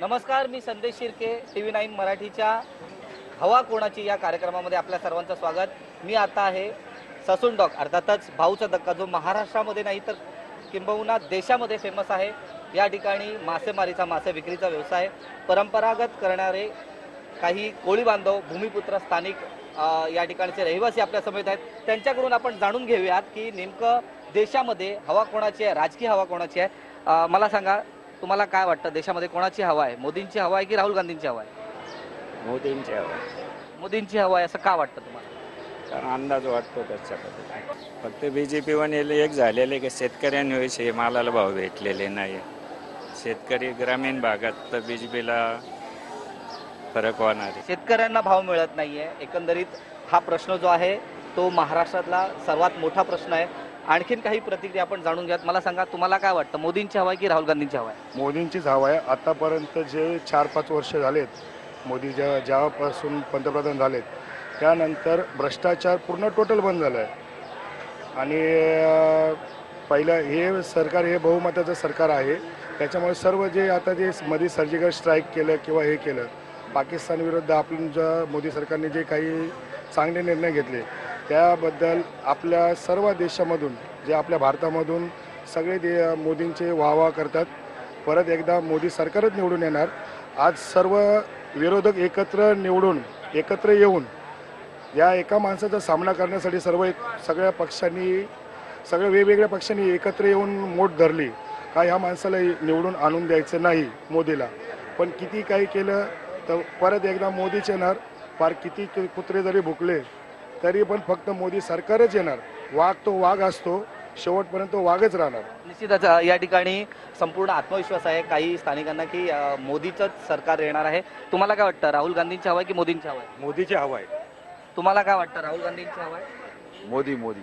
नमस्कार मी संदेश Shirke T V nine मराठीच्या हवा कोणाची या कार्यक्रमामध्ये आपल्या सर्वांचं स्वागत. मी आता आहे ससून डॉग अर्थातच भाऊचा धक्का जो महाराष्ट्रामध्ये नाही तर किंबहुना देशामध्ये फेमस आहे. या ठिकाणी मासेमारीचा मासे विक्रीचा व्यवसाय परंपरागत करणारे काही कोळी बांधव भूमिपुत्र स्थानिक या ठिकाणचे रहिवासी आपल्या समेत आहेत. त्यांच्याकडून आपण जाणून घेऊयात की नेमकं देशामध्ये हवा कोणाची आहे राजकीय हवा कोणाची आहे. मला सांगा तुम्हाला काय वाटतं? देशामध्ये कोणाची हवा आहे? मोदींची हवा आहे की राहुल गांधींची हवा आहे? मोदींची हवा मोदींची हवा आहे असं का वाटतं तुम्हाला? कारण अंदाज वाटतो त्याच्याबद्दल फक्त बी जे पी वाले एक झालेले की शेतकऱ्यांविषयी मालाला भाव भेटलेले नाही शेतकरी ग्रामीण भागात तर बी जे पीला फरक होणार आहे. शेतकऱ्यांना भाव मिळत नाहीये. एकंदरीत हा प्रश्न जो आहे तो महाराष्ट्रातला सर्वात मोठा प्रश्न आहे. आणखीन काही प्रतिक्रिया आपण जाणून घ्यात मला सांगा तुम्हाला काय वाटतं? मोदींची हवा आहे की राहुल गांधींची हवा आहे? मोदींचीच हवा आहे. आतापर्यंत जे चार पाच वर्ष झालेत मोदी ज्या जेव्हापासून पंतप्रधान झालेत त्यानंतर भ्रष्टाचार पूर्ण टोटल बंद झालं आहे. आणि पहिलं हे सरकार हे बहुमताचं सरकार आहे. त्याच्यामुळे सर्व जे आता जे मध्ये सर्जिकल स्ट्राईक केलं किंवा हे केलं पाकिस्तानविरुद्ध आपण ज्या मोदी सरकारने जे काही चांगले निर्णय घेतले त्याबद्दल आपल्या सर्व देशामधून जे आपल्या भारतामधून सगळे दे मोदींचे वाहवा करतात परत एकदा मोदी सरकारच निवडून येणार. आज सर्व विरोधक एकत्र निवडून एकत्र येऊन या एका माणसाचा सामना करण्यासाठी सर्व एक सगळ्या पक्षांनी सगळ्या वेगवेगळ्या पक्षांनी एकत्र येऊन मोठ धरली. का ह्या माणसाला निवडून आणून द्यायचं नाही मोदीला. पण किती काही केलं तर परत एकदा मोदीच येणार. फार किती कुत्रे जरी भुकले तरी पण फक्त मोदी सरकारच येणार. वाघ तो वाघ असतो शेवटपर्यंत तो वाघच राहणार. निश्चितच या ठिकाणी संपूर्ण आत्मविश्वास आहे काही स्थानिकांना की मोदीचंच सरकार येणार आहे. तुम्हाला काय वाटतं? राहुल गांधींची हवा आहे की मोदींची हवा आहे? मोदीची हवा आहे. तुम्हाला काय वाटतं? राहुल गांधींची हवा आहे? मोदी मोदी.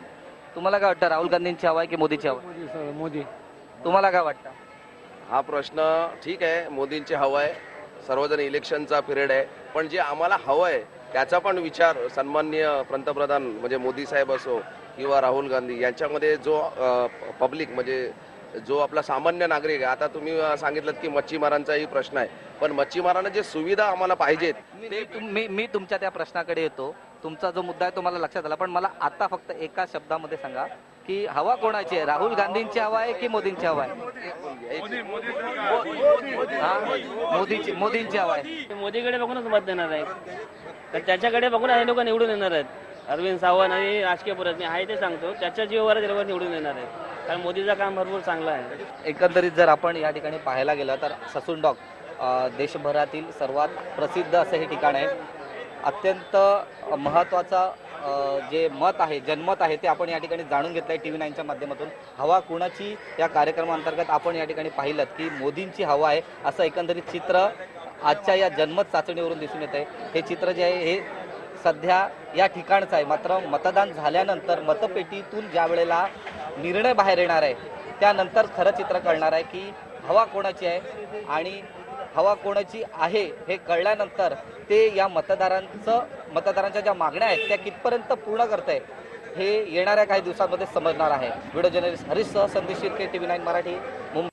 तुम्हाला काय वाटतं? राहुल गांधींची हवा आहे की मोदीची हवा आहे? मोदी. तुम्हाला काय वाटतं? हा प्रश्न ठीक आहे मोदींची हवा आहे. सर्वजण इलेक्शनचा पिरियड आहे. पण जे आम्हाला हवं आहे त्याचा पण विचार सन्माननीय पंतप्रधान म्हणजे मोदी साहेब असो किंवा राहुल गांधी यांच्यामध्ये जो पब्लिक म्हणजे जो आपला सामान्य नागरिक आहे. आता तुम्ही सांगितलं की मच्छीमारांचाही प्रश्न आहे. पण मच्छीमारांना जे सुविधा आम्हाला पाहिजेत मी- मी तुम- मी मी तुमच्या त्या प्रश्नाकडे येतो. तुमचा जो मुद्दा आहे तो मला लक्षात आला. पण मला आता फक्त एका शब्दामध्ये सांगा की हवा कोणाची आहे? राहुल गांधींची हवा आहे की मोदींची हवा आहे? मोदींची मोदींची हवा आहे. मोदीकडे बघूनच मत देणार आहे. तर त्याच्याकडे बघून हे लोक निवडून येणार आहेत. अरविंद सावंत आणि राजकीय पुरत मी आहे ते सांगतो. त्याच्या जीवावर ते लोक निवडून येणार आहेत. कारण मोदीचं काम भरपूर चांगलं आहे. एकंदरीत जर आपण या ठिकाणी पाहायला गेलं तर ससून डॉग देशभरातील सर्वात प्रसिद्ध असं हे ठिकाण आहे. अत्यंत महत्त्वाचा जे मत आहे जनमत आहे ते आपण या ठिकाणी जाणून घेतलं आहे टी व्ही नाईनच्या माध्यमातून. हवा कुणाची या कार्यक्रमाअंतर्गत आपण या ठिकाणी पाहिलं की मोदींची हवा आहे असं एकंदरीत चित्र आजच्या या जनमत चाचणीवरून दिसून येत आहे हे चित्र जे आहे हे सध्या या ठिकाणचं आहे. मात्र मतदान झाल्यानंतर मतपेटीतून ज्या वेळेला निर्णय बाहेर येणार आहे त्यानंतर खरं चित्र कळणार आहे की हवा कोणाची आहे आणि हवा कोणाची आहे हे कळल्यानंतर ते या मतदारांचं मतदारांच्या ज्या मागण्या आहेत त्या कितपर्यंत पूर्ण करत आहे हे येणाऱ्या काही दिवसांमध्ये समजणार आहे. व्हिडिओ जर्नलिस्ट हरीश सह Sandesh Shirke T V nine Marathi Mumbai.